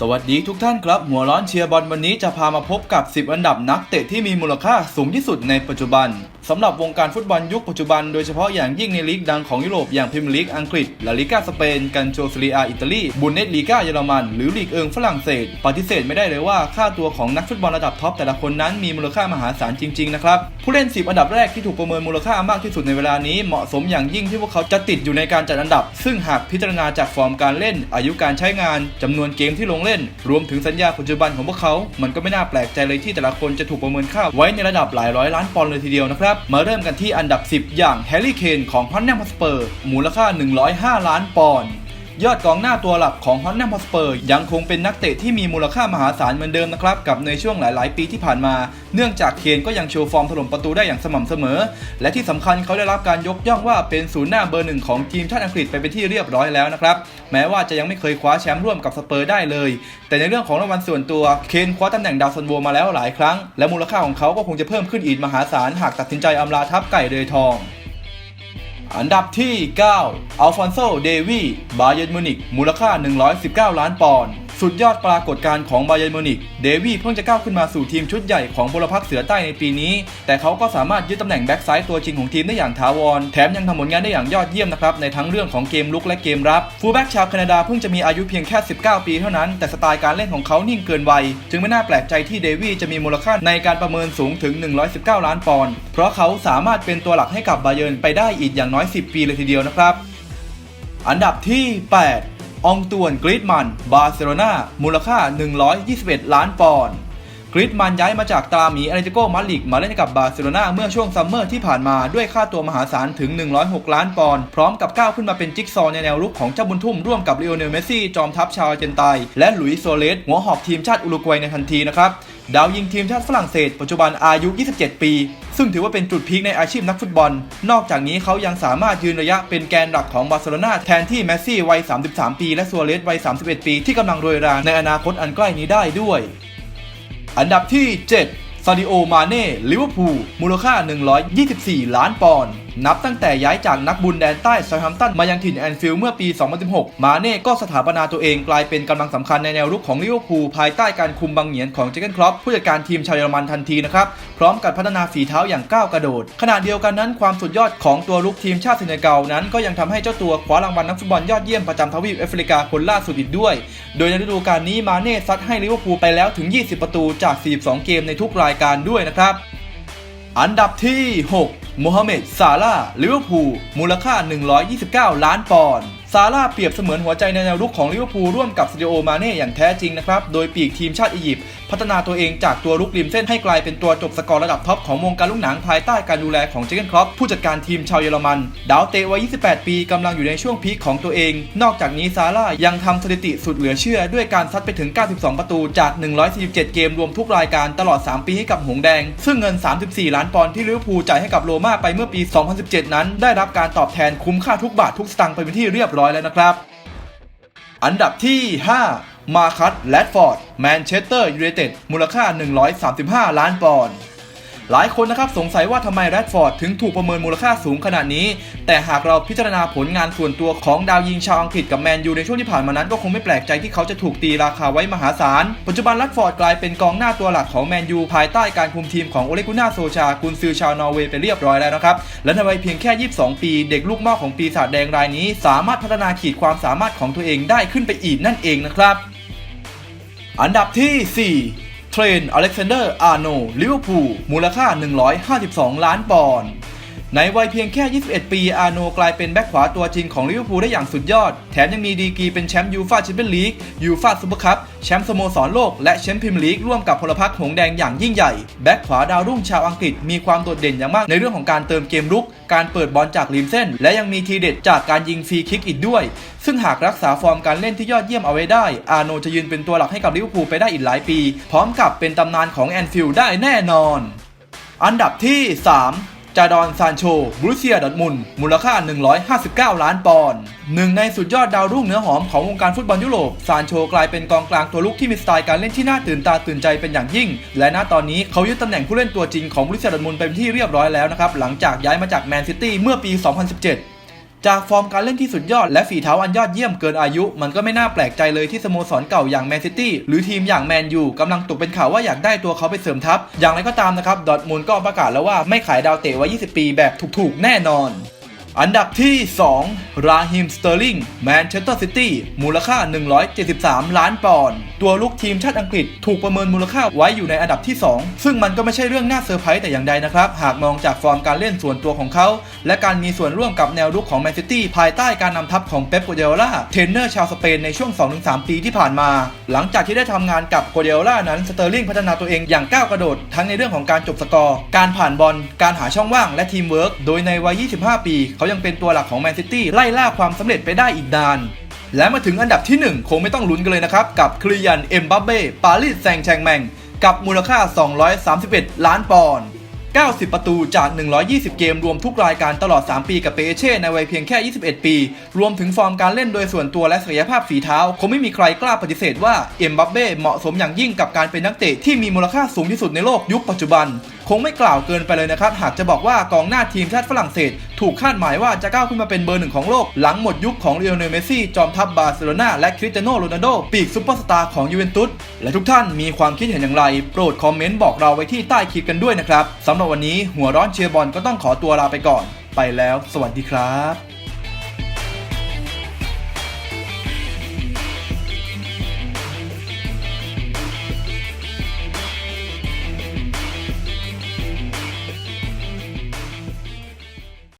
สวัสดีทุกท่านครับ หัวร้อนเชียร์บอลวันนี้จะพามาพบกับ 10 อันดับนักเตะที่มีมูลค่าสูงที่สุดในปัจจุบัน สำหรับวงการฟุตบอลยุคปัจจุบันโดยเฉพาะอย่างยิ่งในลีกดังของยุโรปอย่างพรีเมียร์ลีกอังกฤษ ลาลิกาสเปน กันโชซีเรียอิตาลี บุนเดสลีกาเยอรมัน หรือลีกเอิงฝรั่งเศส ปฏิเสธไม่ได้เลยว่าค่าตัวของนักฟุตบอลระดับท็อปแต่ละคนนั้นมีมูลค่ามหาศาลจริงๆนะครับผู้เล่น 10 อันดับแรกที่ถูกประเมินมูลค่ามากที่สุดในเวลานี้เหมาะสมอย่างยิ่งที่พวกเขาจะติดอยู่ในการจัดอันดับ ซึ่งหากพิจารณาจากฟอร์มการเล่น อายุการใช้งานจำนวนเกมที่ลงเล่น รวมถึงสัญญาปัจจุบันของพวกเขา มันก็ไม่น่าแปลกใจเลยที่แต่ละคนจะถูกประเมินค่าไว้ในระดับหลายร้อยล้านปอนด์เลยทีเดียวนะครับมาเริ่มกันที่อันดับ 10 อย่างแฮร์รี่เคนของฮอนแนมสเปอร์มูลค่า 105 ล้านปอนด์ ยอดกองหน้าตัวหลักของฮอนแนม h อสเปอร์ยังคงเป็นนักเตะที่มีมูลค่ามหาศาลเหมือนเดิมนะครับ กับในช่วงหลายๆ ปีที่ผ่านมา เนื่องจากเคนก็ยังโชว์ฟอร์มถล่มประตูได้อย่างสม่ำเสมอ และที่สำคัญเขาได้รับการยกย่องว่าเป็นศูนย์หน้าเบอร์หนึ่งของทีมชาติอังกฤษไปเป็นที่เรียบร้อยแล้วนะครับแม้ว่าจะยังไม่เคยคว้าแชมป์ร่วมกับสเปอร์ได้เลย แต่ในเรื่องของรางวัลส่วนตัวเคนคว้าตำแหน่งดาวซันโวมาแล้วหลายครั้ง และมูลค่าของเขาก็คงจะเพิ่มขึ้นอีกมหาศาลหากตัดสินใจอำลาทัพไก่เรือทอง อันดับที่ 9 อัลฟอนโซ เดวีบาเยร์นมูนิกมูลค่า 119 ล้านปอนด์ สุดยอดปรากฏการณ์ของบาเยนมูนิกเดวีเพิ่งจะก้าวขึ้นมาสู่ทีมชุดใหญ่ของพลพรรคเสือใต้ในปีนี้ แต่เขาก็สามารถยึดตำแหน่งแบ็กซ้ายตัวจริงของทีมได้อย่างถาวร แถมยังทำผลงานได้อย่างยอดเยี่ยมนะครับ ในทั้งเรื่องของเกมลุกและเกมรับ ฟูลแบ็กชาวแคนาดาเพิ่งจะมีอายุเพียงแค่ 19 ปีเท่านั้น แต่สไตล์การเล่นของเขานิ่งเกินวัย จึงไม่น่าแปลกใจที่เดวีจะมีมูลค่าในการประเมินสูงถึง 119 ล้านปอนด์ เพราะเขาสามารถเป็นตัวหลักให้กับบาเยนไปได้อีกอย่างน้อย 10 ปีเลยทีเดียวนะครับ อันดับที่ 8 องตวนกริดมันบาร์เซโลนามูลค่า 121 ล้านปอนด์กริดมันย้ายมาจากตาหมีอาริติโกมาลิกมาเล่นกับบาร์เซโลนาเมื่อช่วงซัมเมอร์ที่ผ่านมาด้วยค่าตัวมหาศาลถึง 106 ล้านปอนด์พร้อมกับก้าวขึ้นมาเป็นจิ๊กซอว์ในแนวรุกของเจ้าบุญทุ่มร่วมกับลีโอเนลเมสซี่จอมทัพชาวอาร์เจนไตและหลุยส์โซเลสหัวหอกทีมชาติอุรุกวัยในทันทีนะครับ ดาวยิงทีมชาติฝรั่งเศสปัจจุบันอายุ 27 ปี ซึ่งถือว่าเป็นจุดพีคในอาชีพนักฟุตบอล นอกจากนี้เขายังสามารถยืนระยะเป็นแกนหลักของบาร์เซโลนาแทนที่เมสซี่วัย 33 ปี และซัวเรสวัย 31 ปี ที่กำลังโรยราในอนาคตอันใกล้นี้ได้ด้วย อันดับที่ 7ซาดิโอ มาเน่ ลิเวอร์พูล มูลค่า 124 ล้านปอนด์ นับตั้งแต่ย้ายจากนักบุญแดนใต้ซา u t ฮัมตันมายังถิ่นแอนฟิลด์เมื่อปี 2016 มาเน่ก็สถาปนาตัวเองกลายเป็นกำลังสำคัญในแนวรุกของลิเวอร์พูลภายใต้การคุมบังเหงียนของเจเกนครอปผู้จัดการทีมชาวเยอรมันทันทีนะครับพร้อมกับพัฒนาฝีเท้าอย่างก้าวกระโดด ขณะเดียวกันนั้นความสุดยอดของตัวรุกทีมชาติเซเนกัลนั้นก็ยังทำให้เจ้าตัวคว้ารางวัลนักฟุตบอลยอดเยี่ยมประจำทวีปแอฟริกาคนล่าสุดอีกด้วย โดยในฤดูกาลนี้มาเน่ซัดให้ลิเวอร์พูลไปแล้วถึง 20 ประตูจาก 42 เกมในทุกรายการด้วยนะครับ อันดับที่ 6 โมฮัมเหม็ดซาลาลิเวอร์พูลมูลค่า 129 ล้านปอนด์ ซาลาเปรียบเสมือนหัวใจในแนวรุกของลิเวอร์พูลร่วมกับซิโอมาเน่อย่างแท้จริงนะครับ โดยปีกทีมชาติอียิปต์พัฒนาตัวเองจากตัวรุกริมเส้นให้กลายเป็นตัวจบสกอร์ระดับท็อปของวงการลูกหนังภายใต้การดูแลของเจเกนครอปผู้จัดการทีมชาวเยอรมัน ดาวเตะวัย 28 ปีกำลังอยู่ในช่วงพีคของตัวเอง นอกจากนี้ซาลายังทำสถิติสุดเหลือเชื่อ ด้วยการซัดไปถึง 92 ประตูจาก 147 เกมรวมทุกรายการตลอด 3 ปีให้กับหงแดง ซึ่งเงิน 34 ล้านปอนด์ที่ลิเวอร์พูลจ่ายให้กับโรม่าไปเมื่อปี 2017 นั้น ได้รับการตอบแทนคุ้มค่าทุกบาททุกสตางค์ไปเป็นที่เรียบร้อยแล้วนะครับ อันดับที่ 5 มาคัตแลดฟอร์ด แมนเชสเตอร์ยูไนเต็ด มูลค่า 135 ล้านปอนด์ หลายคนนะครับสงสัยว่าทำไมแรดฟอร์ดถึงถูกประเมินมูลค่าสูงขนาดนี้ แต่หากเราพิจารณาผลงานส่วนตัวของดาวยิงชาวอังกฤษกับแมนยูในช่วงที่ผ่านมานั้นก็คงไม่แปลกใจที่เขาจะถูกตีราคาไว้มหาศาล ปัจจุบันแรดฟอร์ดกลายเป็นกองหน้าตัวหลักของแมนยูภายใต้การคุมทีมของโอเลกุน่าโซชากุนซือชาวนอร์เวย์ไปเรียบร้อยแล้วนะครับและในวัยเพียงแค่ 22 ปี เด็กลูกม้อของปีศาจแดงรายนี้ สามารถพัฒนาขีดความสามารถของตัวเองได้ขึ้นไปอีกนั่นเองนะครับอันดับที่ 4 เทรนอเล็กซานเดอร์อาร์โนลิเวอร์พูลมูลค่า 152 ล้านปอนด์ ในวัยเพียงแค่ 21 ปี อาร์โนกลายเป็นแบ็คขวาตัวจริงของลิเวอร์พูลได้อย่างสุดยอด แถมยังมีดีกรีเป็นแชมป์ยูฟ่าแชมเปี้ยนลีก ยูฟ่าซูเปอร์คัพ แชมป์สโมสรโลก และแชมป์พรีเมียร์ลีกร่วมกับพลพรรคหงส์แดงอย่างยิ่งใหญ่ แบ็คขวาดาวรุ่งชาวอังกฤษมีความโดดเด่นอย่างมากในเรื่องของการเติมเกมรุก การเปิดบอลจากริมเส้น และยังมีทีเด็ดจากการยิงฟรีคิกอีกด้วย ซึ่งหากรักษาฟอร์มการเล่นที่ยอดเยี่ยมเอาไว้ได้ อาร์โนจะยืนเป็นตัวหลักให้กับลิเวอร์พูลไปได้อีกหลายปี พร้อมกับเป็นตำนานของแอนฟิลด์ได้แน่นอน อันดับที่ 3 จาดอนซานโชบรูเซียดอทมุนมูลค่า 159 ล้านปอนด์หนึ่งในสุดยอดดาวรุ่งเนื้อหอมของวงการฟุตบอลยุโรป ซานโชกลายเป็นกองกลางตัวลุกที่มีสไตล์การเล่นที่น่าตื่นตาตื่นใจเป็นอย่างยิ่ง และณตอนนี้เขายึดตำแหน่งผู้เล่นตัวจริงของบรูเซียดอทมุนเป็นที่เรียบร้อยแล้วนะครับหลังจากย้ายมาจากแมนซิตี้เมื่อปี 2017 จากฟอร์มการเล่นที่สุดยอดและฝีเท้าอันยอดเยี่ยมเกินอายุ มันก็ไม่น่าแปลกใจเลยที่สโมสรเก่าอย่างแมนซิตี้หรือทีมอย่างแมนยูกำลังตกเป็นข่าวว่าอยากได้ตัวเขาไปเสริมทัพ อย่างไรก็ตามนะครับดอทมุนก็ประกาศแล้วว่าไม่ขายดาวเตะไว้ 20 ปีแบบถูกๆ แน่นอน อันดับที่ 2 ราฮิม สเตอร์ลิง แมนเชสเตอร์ซิตี้ มูลค่า 173 ล้านปอนด์ ตัวลูกทีมชาติอังกฤษถูกประเมินมูลค่าไว้อยู่ในอันดับที่ 2 ซึ่งมันก็ไม่ใช่เรื่องน่าเซอร์ไพรส์แต่อย่างใดนะครับ หากมองจากฟอร์มการเล่นส่วนตัวของเขา และการมีส่วนร่วมกับแนวรุกของแมนซิตี้ภายใต้การนำทัพของเป๊ปโกเดล่า เทรนเนอร์ชาวสเปนในช่วง 2-3 ปีที่ผ่านมา หลังจากที่ได้ทำงานกับโกเดล่านั้น สเตอร์ลิงพัฒนาตัวเองอย่างก้าวกระโดด ทั้งในเรื่องของการจบสกอร์ การผ่านบอล การหาช่องว่างและทีมเวิร์ก โดยในวัย 25 ปีเขายังเป็นตัวหลักของแมนซิตี้ไล่ล่าความสำเร็จไปได้อีกนาน และมาถึงอันดับที่ 1 คงไม่ต้องลุ้นกันเลยนะครับ กับคลียันเอ็มบัปเบ้ปารีสแซงแชงแมง กับมูลค่า 231 ล้านปอนด์90 ประตูจาก 120 เกมรวมทุกรายการตลอด 3 ปีกับเปเช่ ในวัยเพียงแค่ 21 ปี รวมถึงฟอร์มการเล่นโดยส่วนตัวและศักยภาพฝีเท้า คงไม่มีใครกล้าปฏิเสธว่าเอ็มบัปเบ้เหมาะสมอย่างยิ่งกับการเป็นนักเตะที่มีมูลค่าสูงที่สุดในโลกยุคปัจจุบัน คงไม่กล่าวเกินไปเลยนะครับ หากจะบอกว่ากองหน้าทีมชาติฝรั่งเศส ถูกคาดหมายว่าจะก้าวขึ้นมาเป็นเบอร์หนึ่งของโลก หลังหมดยุคของเรียลเนเมซี่ จอมทัพบาร์เซโลนาและคริสเตียโนโรนัลโดปีกซุปเปอร์สตาร์ของยูเวนตุสและทุกท่านมีความคิดเห็นอย่างไร โปรดคอมเมนต์บอกเราไว้ที่ใต้คลิปกันด้วยนะครับสำหรับวันนี้หัวร้อนเชียร์บอลก็ต้องขอตัวลาไปก่อน ไปแล้ว สวัสดีครับ